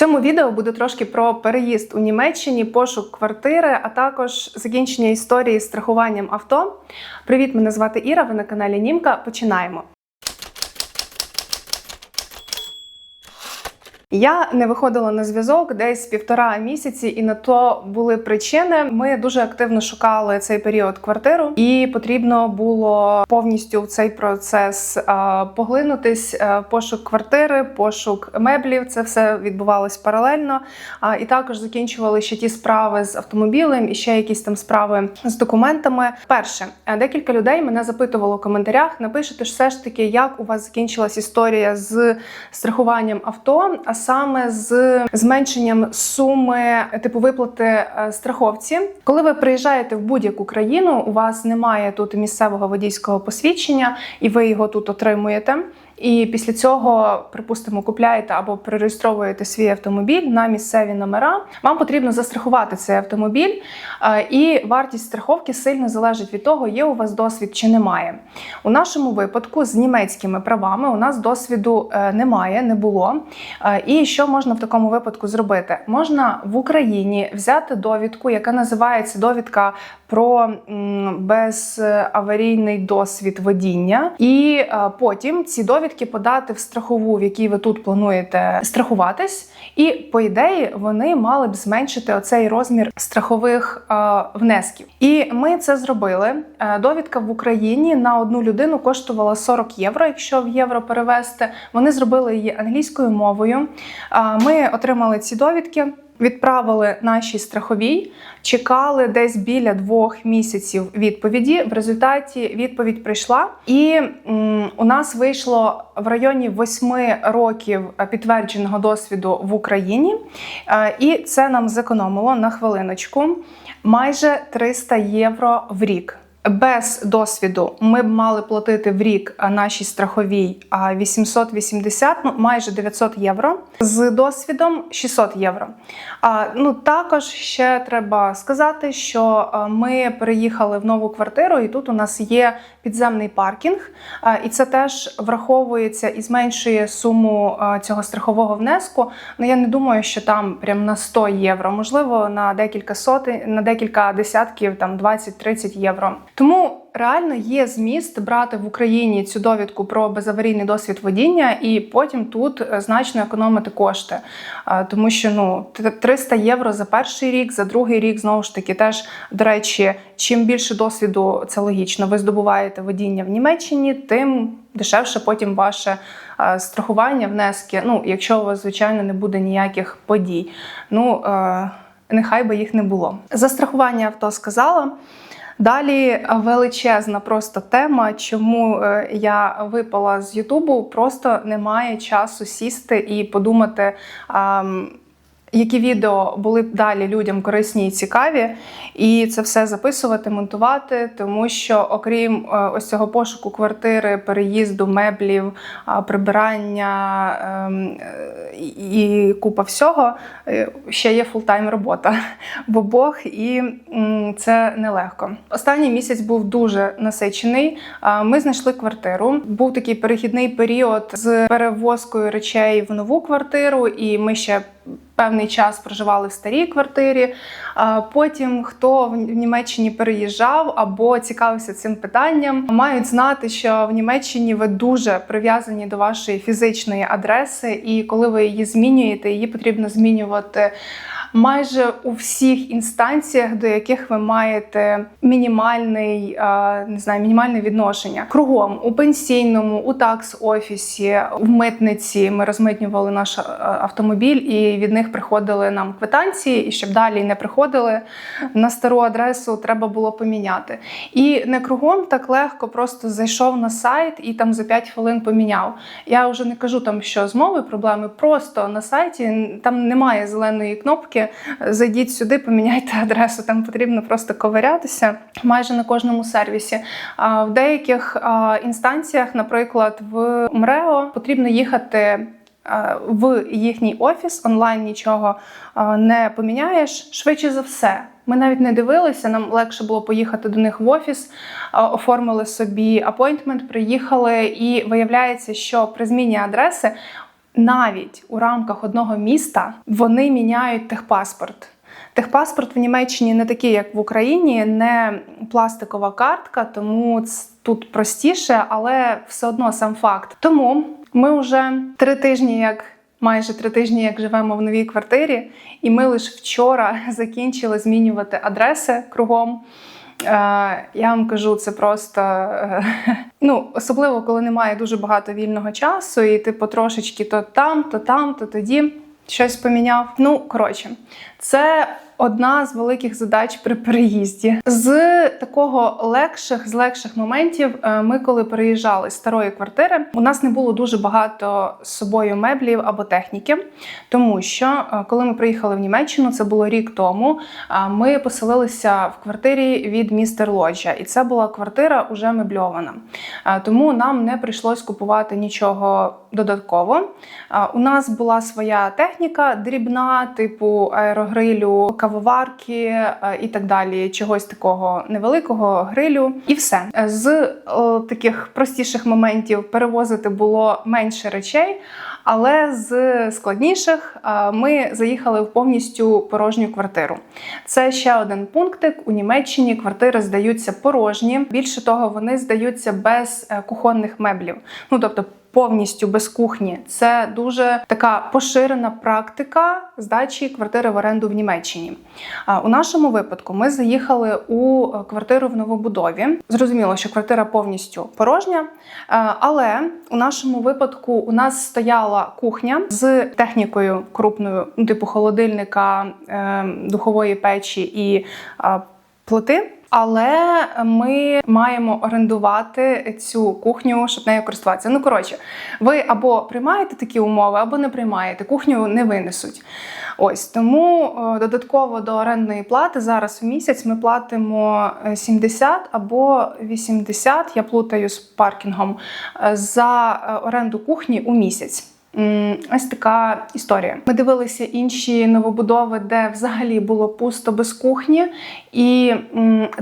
цьому відео буде трошки про переїзд у Німеччині, пошук квартири, а також закінчення історії з страхуванням авто. Привіт, мене звати Іра. Ви на каналі Німка. Починаємо. Я не виходила на зв'язок десь півтора місяці, і на то були причини. Ми дуже активно шукали цей період квартиру, і потрібно було повністю в цей процес поглинутись. А, пошук квартири, пошук меблів. Це все відбувалось паралельно. А, і також закінчували ще ті справи з автомобілем і ще якісь там справи з документами. Перше, е, декілька людей мене запитувало в коментарях. Напишете ж все ж таки, як у вас закінчилась історія з страхуванням авто. А саме з зменшенням суми типу виплати е, страховці. Коли ви приїжджаєте в будь-яку країну, у вас немає тут місцевого водійського посвідчення, і ви його тут отримуєте. І після цього, припустимо, купляєте або перереєстровуєте свій автомобіль на місцеві номера. Вам потрібно застрахувати цей автомобіль, е, і вартість страховки сильно залежить від того, є у вас досвід чи немає. У нашому випадку з німецькими правами у нас досвіду е, немає, не було. Е, І що можна в такому випадку зробити? Можна в Україні взяти довідку, яка називається довідка про безаварійний досвід водіння, і е, потім ці довідки подати в страхову, в якій ви тут плануєте страхуватись. І по ідеї вони мали б зменшити оцей розмір страхових е, внесків. І ми це зробили. Е, довідка в Україні на одну людину коштувала 40 євро, якщо в євро перевести. Вони зробили її англійською мовою. Ми отримали ці довідки. Відправили нашій страховій, чекали десь біля двох місяців відповіді. В результаті відповідь прийшла, і м, у нас вийшло в районі восьми років підтвердженого досвіду в Україні, Е, і це нам зекономило на хвилиночку майже 300 євро в рік. Без досвіду ми б мали платити в рік нашій страховій 880, ну майже 900 євро. З досвідом 600 євро. А, ну також ще треба сказати, що ми переїхали в нову квартиру, і тут у нас є підземний паркінг, а, і це теж враховується і зменшує суму цього страхового внеску. Ну я не думаю, що там прям на 100 євро, можливо, на декілька сотень, на декілька десятків, там 20-30 євро. Тому реально є зміст брати в Україні цю довідку про безаварійний досвід водіння і потім тут е, значно економити кошти. Тому що ну 300 євро за перший рік, за другий рік знову ж таки теж до речі, чим більше досвіду, це логічно. Ви здобуваєте водіння в Німеччині, тим дешевше потім ваше е, страхування, внески. Ну, якщо у вас звичайно не буде ніяких подій. Ну е, нехай би їх не було. За страхування авто сказала. Далі величезна просто тема, чому е, я випала з Ютубу. Просто немає часу сісти і подумати. Які відео були б далі людям корисні і цікаві, і це все записувати, монтувати, тому що окрім е, ось цього пошуку квартири, переїзду, меблів, прибирання ем, е, і купа всього, е, ще є фултайм робота в обох, і це нелегко. Останній місяць був дуже насичений. Ми знайшли квартиру. Був такий перехідний період з перевозкою речей в нову квартиру, і ми ще певний час проживали в старій квартирі. Потім, хто в Німеччині переїжджав або цікавився цим питанням, мають знати, що в Німеччині ви дуже прив'язані до вашої фізичної адреси, і коли ви її змінюєте, її потрібно змінювати. Майже у всіх інстанціях, до яких ви маєте мінімальний, е, не знаю, мінімальне відношення кругом у пенсійному, у такс-офісі, в митниці ми розмитнювали наш е, автомобіль, і від них приходили нам квитанції. І щоб далі не приходили на стару адресу, треба було поміняти. І не кругом так легко, просто зайшов на сайт і там за 5 хвилин поміняв. Я вже не кажу там, що з мовою проблеми, просто на сайті там немає зеленої кнопки. Зайдіть сюди, поміняйте адресу. Там потрібно просто ковирятися майже на кожному сервісі. А в деяких інстанціях, наприклад, в МРЕО потрібно їхати. е, В їхній офіс онлайн нічого е, не поміняєш. Швидше за все, ми навіть не дивилися. Нам легше було поїхати до них в офіс, е, оформили собі апойнтмент, приїхали, і виявляється, що при зміні адреси навіть у рамках одного міста вони міняють техпаспорт. Техпаспорт в Німеччині не такий, як в Україні, не пластикова картка, тому тут простіше, але все одно сам факт. Тому ми вже три тижні, як майже три тижні, як живемо в новій квартирі, і ми лише вчора закінчили змінювати адреси кругом. Е, Я вам кажу, це просто е, ну, особливо, коли немає дуже багато вільного часу, і ти потрошечки то там, то там, то тоді щось поміняв. Ну, коротше, це одна з великих задач при переїзді. З такого легших, з легших моментів, е, ми коли переїжджали з старої квартири, у нас не було дуже багато з собою меблів або техніки, тому що е, коли ми приїхали в Німеччину, це було рік тому. е, Ми поселилися в квартирі від містер Лоджа, і це була квартира уже мебльована. Тому нам не прийшлось купувати нічого додатково. У нас була своя техніка дрібна, типу аерогрилю, кавоварки е, і так далі. Чогось такого невеликого грилю, і все з е, таких простіших моментів перевозити було менше речей. Але з складніших е, ми заїхали в повністю порожню квартиру. Це ще один пунктик. У Німеччині квартири здаються порожні. Більше того, вони здаються без кухонних меблів. Ну тобто. Повністю без кухні це дуже така поширена практика здачі квартири в оренду в Німеччині. А У нашому випадку ми заїхали у е, квартиру в новобудові. Зрозуміло, що квартира повністю порожня, е, але у нашому випадку у нас стояла кухня з технікою крупною, ну, типу холодильника, е, духової печі і е, плити. Але ми маємо орендувати цю кухню, щоб нею користуватися. Ну коротше, ви або приймаєте такі умови, або не приймаєте. Кухню не винесуть. Ось тому е, додатково до орендної плати зараз в місяць ми платимо е, 70 або 80, я плутаю з паркінгом, е, за е, оренду кухні у місяць. Ось така історія. Ми дивилися інші новобудови, де взагалі було пусто без кухні, і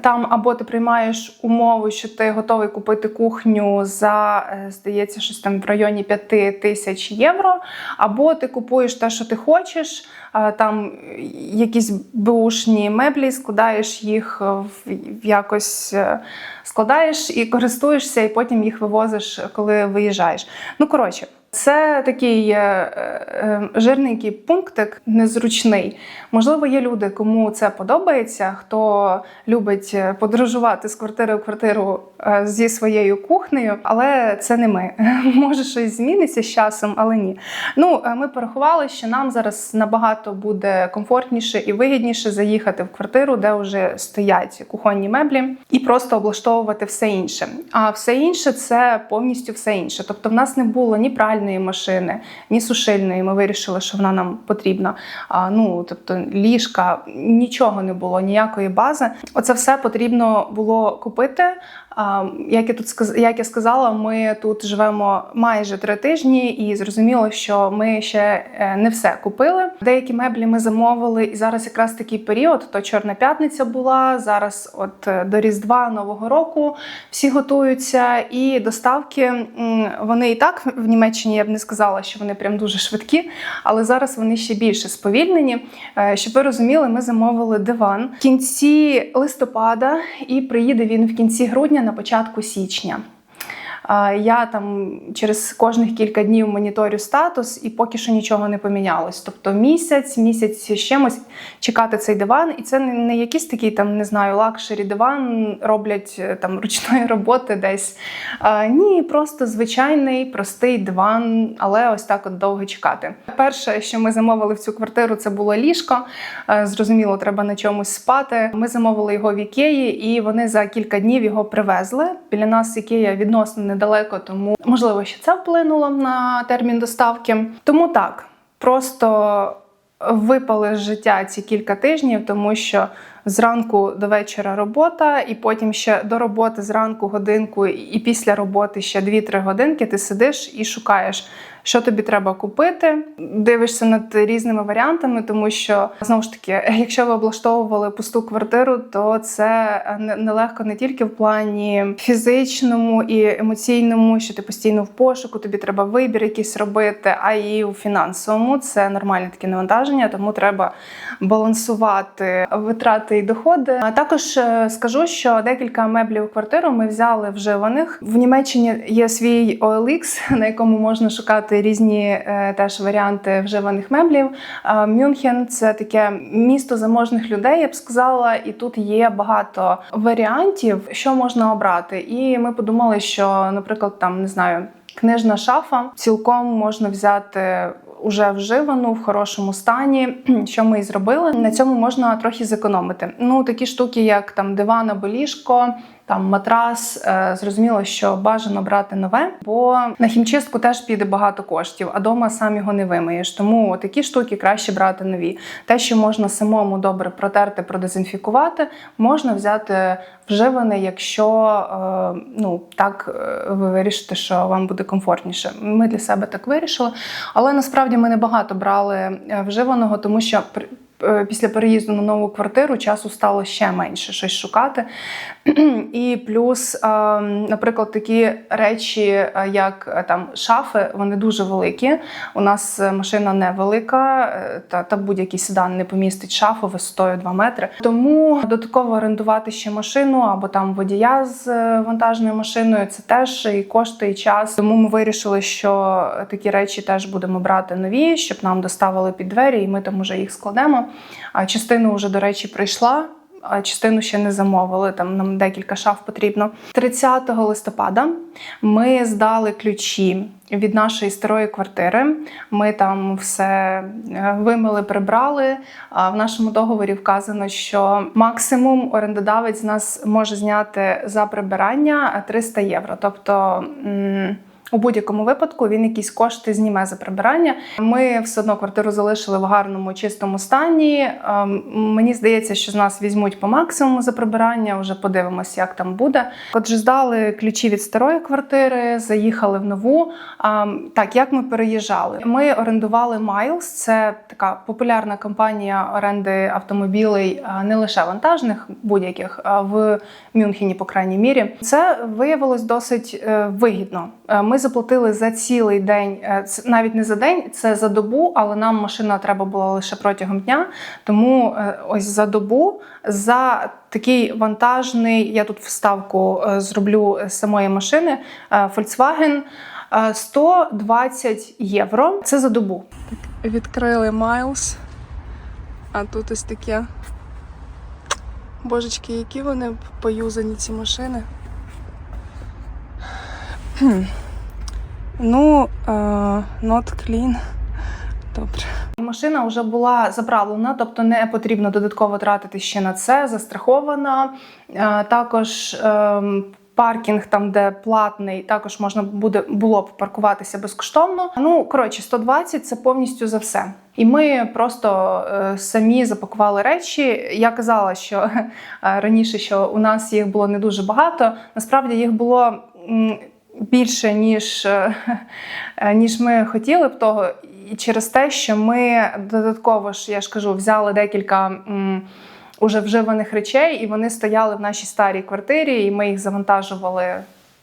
там або ти приймаєш умову, що ти готовий купити кухню за, е, здається, щось там в районі 5 тисяч євро, або ти купуєш те, що ти хочеш, там якісь беушні меблі, складаєш їх в в якось. е, Складаєш і користуєшся, і потім їх вивозиш, коли виїжджаєш. Ну коротше, це такий е, е, жирненький пунктик, незручний. Можливо, є люди, кому це подобається, хто любить е, подорожувати з квартири в квартиру е, зі своєю кухнею, але це не ми. Може, щось зміниться з часом, але ні. Ну, е, ми порахували, що нам зараз набагато буде комфортніше і вигідніше заїхати в квартиру, де вже стоять кухонні меблі, і просто облаштовувати все інше. А все інше це повністю все інше. Тобто, в нас не було ні пральної машини, ні сушильної. Ми вирішили, що вона нам потрібна. А, ну тобто ліжка, нічого не було, ніякої бази. Оце все потрібно було купити. Як я тут як я сказала, ми тут живемо майже три тижні, і зрозуміло, що ми ще е, не все купили. Деякі меблі ми замовили, і зараз якраз такий період. То Чорна п'ятниця була. Зараз, от е, до Різдва Нового року, всі готуються. І доставки вони і так в Німеччині я б не сказала, що вони прям дуже швидкі, але зараз вони ще більше сповільнені. Е, Щоб ви розуміли, ми замовили диван в кінці листопада, і приїде він в кінці грудня на початку січня. Я там через кожних кілька днів моніторю статус, і поки що нічого не помінялось. Тобто місяць, місяць з чимось чекати цей диван, і це не, не якийсь такий там, не знаю, лакшері диван роблять е, там ручної роботи десь. Ні, просто звичайний простий диван, але ось так от довго чекати. Перше, що ми замовили в цю квартиру, це було ліжко. Е, Зрозуміло, треба на чомусь спати. Ми замовили його в Ікеї, і вони за кілька днів його привезли. Біля нас Ікея відносно недалеко, тому можливо, що це вплинуло на термін доставки. Тому так, просто випали з життя ці кілька тижнів, тому що зранку до вечора робота, і потім ще до роботи зранку годинку, і після роботи ще 2-3 годинки ти сидиш і шукаєш. Що тобі треба купити, дивишся над різними варіантами, тому що знову ж таки, якщо ви облаштовували пусту квартиру, то це нелегко не тільки в плані фізичному і емоційному, що ти постійно в пошуку, тобі треба вибір якийсь робити, а і у фінансовому це нормальне таке навантаження, тому треба балансувати витрати і доходи. А також е, скажу, що декілька меблів у квартиру ми взяли вживаних. В Німеччині є свій OLX, на якому можна шукати різні е, теж варіанти вживаних меблів. Мюнхен це таке місто заможних людей, я б сказала, і тут є багато варіантів, що можна обрати. І ми подумали, що, наприклад, там не знаю. Книжна шафа цілком можна взяти уже вживану в хорошому стані. Що ми і зробили? На цьому можна трохи зекономити. Ну такі штуки, як там диван або ліжко. Там матрас, е, зрозуміло, що бажано брати нове, бо на хімчистку теж піде багато коштів, а дома сам його не вимиєш. Тому такі штуки краще брати нові. Те, що можна самому добре протерти, продезінфікувати, можна взяти вживане, якщо е, ну так е, ви вирішите, що вам буде комфортніше. Ми для себе так вирішили, але насправді ми не багато брали вживаного, тому що Після переїзду на нову квартиру часу стало ще менше щось шукати. І плюс, е, наприклад, такі речі, е, як е, там шафи, вони дуже великі. У нас е, машина невелика, е, та, та будь-який седан не помістить шафу висотою 2 метри. Тому додатково орендувати ще машину або там водія з е, вантажною машиною це теж і кошти, і час. Тому ми вирішили, що такі речі теж будемо брати нові, щоб нам доставили під двері, і ми там уже їх складемо. А частину вже, до речі, прийшла. Частину ще не замовили. Там нам декілька шаф потрібно. 30 листопада ми здали ключі від нашої старої квартири. Ми там все е, вимили, прибрали. В нашому договорі вказано, що максимум орендодавець нас може зняти за прибирання 300 євро. Тобто. У будь-якому випадку він якісь кошти зніме за прибирання. Ми все одно квартиру залишили в гарному чистому стані. Ем, Мені здається, що з нас візьмуть по максимуму за прибирання. Вже подивимось, як там буде. Отже, здали ключі від старої квартири, заїхали в нову. Ем, Так, як ми переїжджали? Ми орендували Miles. Це така популярна компанія оренди автомобілей а не лише вантажних, будь-яких а в Мюнхені, по крайній мірі. Це виявилось досить е, вигідно. Е, Ми заплатили за цілий день, е, навіть не за день, це за добу, але нам машина треба була лише протягом дня. Тому е, ось за добу за такий вантажний, я тут вставку е, зроблю з самої машини Volkswagen. е, 120 євро. Це за добу. Відкрили Miles. А тут ось таке. Божечки, які вони поюзані ці машини. Ну, е, not clean. Добре. Машина вже була заправлена, тобто не потрібно додатково тратити ще на це, застрахована. Е, Також ем, паркінг, там, де платний, також можна буде було б паркуватися безкоштовно. Ну, коротше, 120 це повністю за все. І ми просто е, самі запакували речі. Я казала, що е, раніше що у нас їх було не дуже багато. Насправді їх було. Більше ніж, е, е, ніж ми хотіли б того, і через те, що ми додатково ж, я ж кажу, взяли декілька м, уже вживаних речей, і вони стояли в нашій старій квартирі, і ми їх завантажували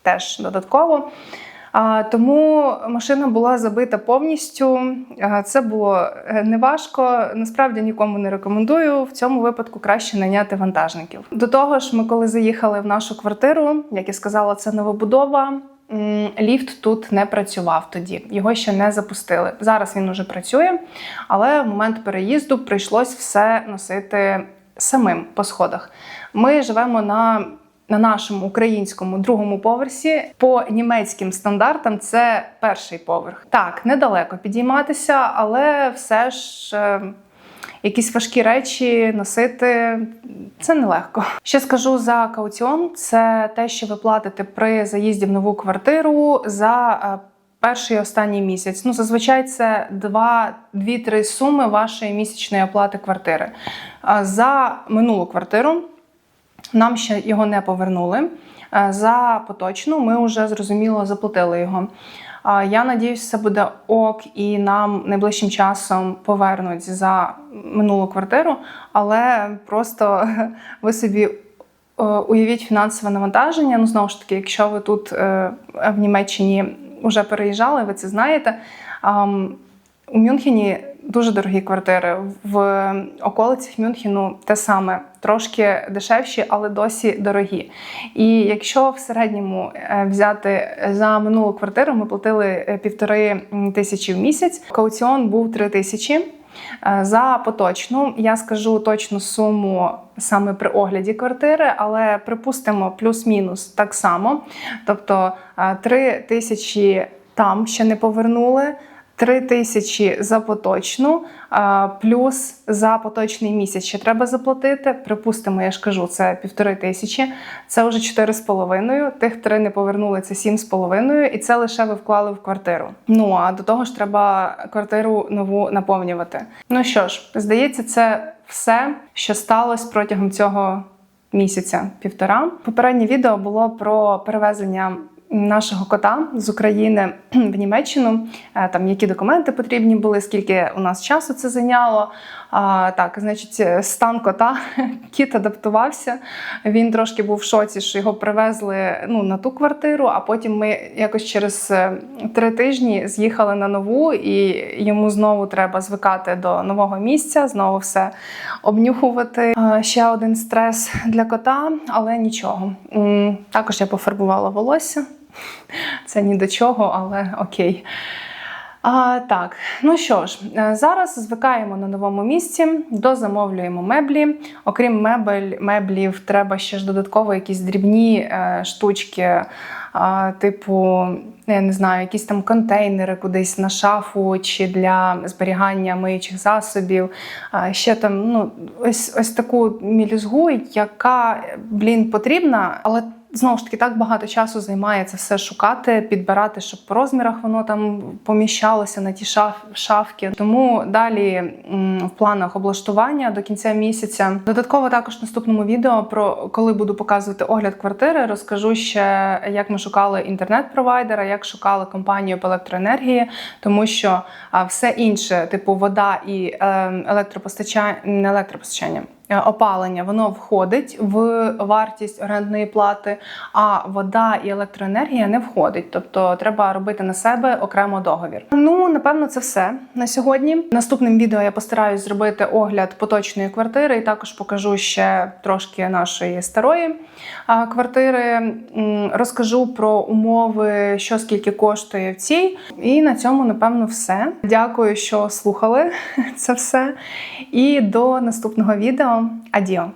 теж додатково. А, тому машина була забита повністю. А, Це було е, неважко. Насправді нікому не рекомендую. В цьому випадку краще найняти вантажників. До того ж, ми коли заїхали в нашу квартиру, як я сказала, це новобудова. Ліфт тут не працював тоді, його ще не запустили. Зараз він уже працює, але в момент переїзду прийшлось все носити самим по сходах. Ми живемо на на нашому українському другому поверсі по німецьким стандартам це перший поверх. Так, недалеко підійматися, але все ж. Якісь важкі речі носити це нелегко. Ще скажу за кауціон: це те, що ви платите при заїзді в нову квартиру за е, перший і останній місяць. Ну, зазвичай це 2-3 суми вашої місячної оплати квартири. За минулу квартиру нам ще його не повернули. Е, За поточну ми вже зрозуміло заплатили його. Я надіюсь, все буде ок, і нам найближчим часом повернуть за минулу квартиру, але просто ви собі е, уявіть фінансове навантаження. Ну, знову ж таки, якщо ви тут е, в Німеччині вже переїжджали, ви це знаєте. У Мюнхені дуже дорогі квартири. В околицях Мюнхену те саме, трошки дешевші, але досі дорогі. І якщо в середньому е, взяти за минулу квартиру, ми платили е, півтори тисячі в місяць. Кауціон був три тисячі. Е, За поточну я скажу точну суму саме при огляді квартири, але припустимо плюс-мінус так само. Тобто 3 тисячі там ще не повернули. 3 тисячі за поточну, плюс за поточний місяць ще треба заплатити. Припустимо, я ж кажу, це півтори тисячі, це вже чотири з половиною. Тих три не повернули, це сім з половиною, і це лише ви вклали в квартиру. Ну а до того ж треба квартиру нову наповнювати. Ну що ж, здається, це все, що сталося протягом цього місяця півтора. Попереднє відео було про перевезення нашого кота з України в Німеччину. Е, Там які документи потрібні були, скільки у нас часу це зайняло. А, так, значить, стан кота кіт адаптувався. Він трошки був в шоці, що його привезли ну, на ту квартиру, а потім ми якось через е, три тижні з'їхали на нову, і йому знову треба звикати до нового місця, знову все обнюхувати. Ще один стрес для кота, але нічого. Також я пофарбувала волосся. Це ні до чого, але окей. А, так, ну що ж, е, зараз звикаємо на новому місці, дозамовлюємо меблі. Окрім мебель, меблів, треба ще ж додатково якісь дрібні е, штучки, а, типу, я не знаю, якісь там контейнери кудись на шафу чи для зберігання миючих засобів. А, ще там ну, ось, ось таку мілізгу, яка, блін, потрібна, але Знову ж таки, так багато часу займає це все шукати, підбирати, щоб по розмірах воно там поміщалося на ті шаф, шафки. Тому далі в планах облаштування до кінця місяця. Додатково також в наступному відео про коли буду показувати огляд квартири, розкажу ще, як ми шукали інтернет-провайдера, як шукали компанію по електроенергії, тому що все інше, типу вода і е, електропостачання, не електропостачання. Е, Опалення воно входить в вартість орендної плати, а вода і електроенергія не входить. Тобто треба робити на себе окремо договір. Ну напевно, це все на сьогодні. Наступним відео я постараюсь зробити огляд поточної квартири, і також покажу ще трошки нашої старої квартири. Розкажу про умови, що скільки коштує в цій. І на цьому, напевно, все. Дякую, що слухали це все. І до наступного відео. Адіо!